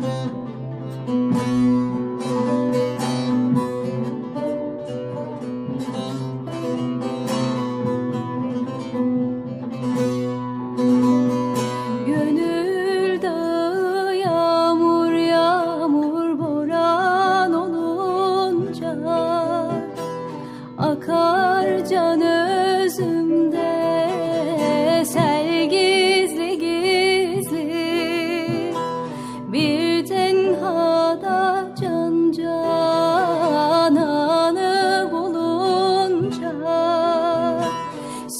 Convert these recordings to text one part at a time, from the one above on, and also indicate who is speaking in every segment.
Speaker 1: Thank you.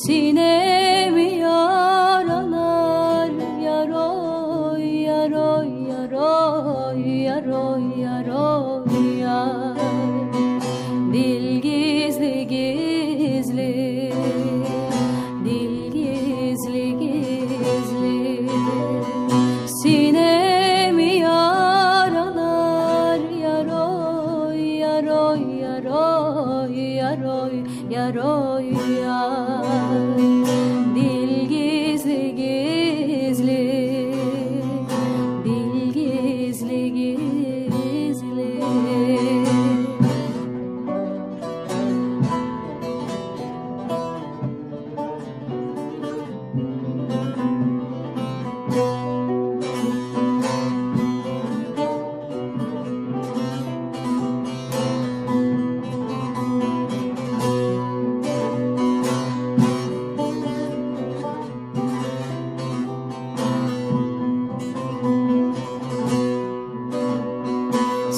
Speaker 1: Sinem yaralar yaroy yaroy yaroy yaroy yaroy yaroy yaroy yaroy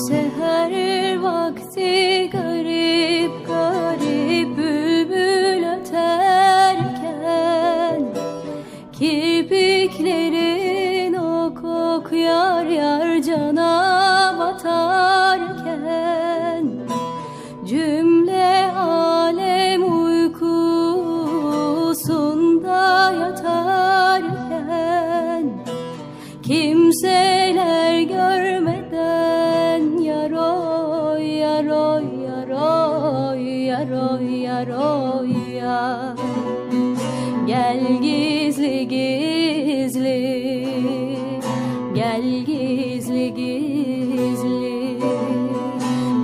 Speaker 1: Seher vakti garip garip bülbül öterken Kirpiklerin ok ok yar yar cana batarken Cümle alem uykusunda yatarken Kimseler görmeden yaroy yaroy yaroy ya. Gel gizli gizli. Gel gizli gizli.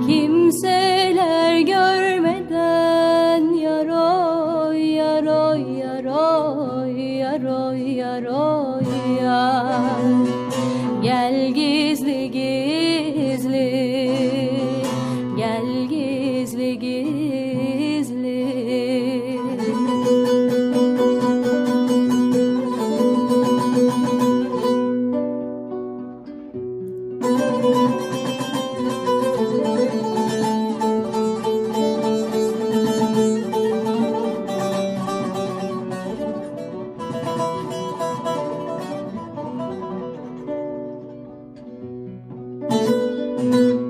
Speaker 1: Kimseler görmeden yaroy yaroy yaroy yaroy yaroy ya. Gel gizli gizli. Gel gizli gizli Gel gizli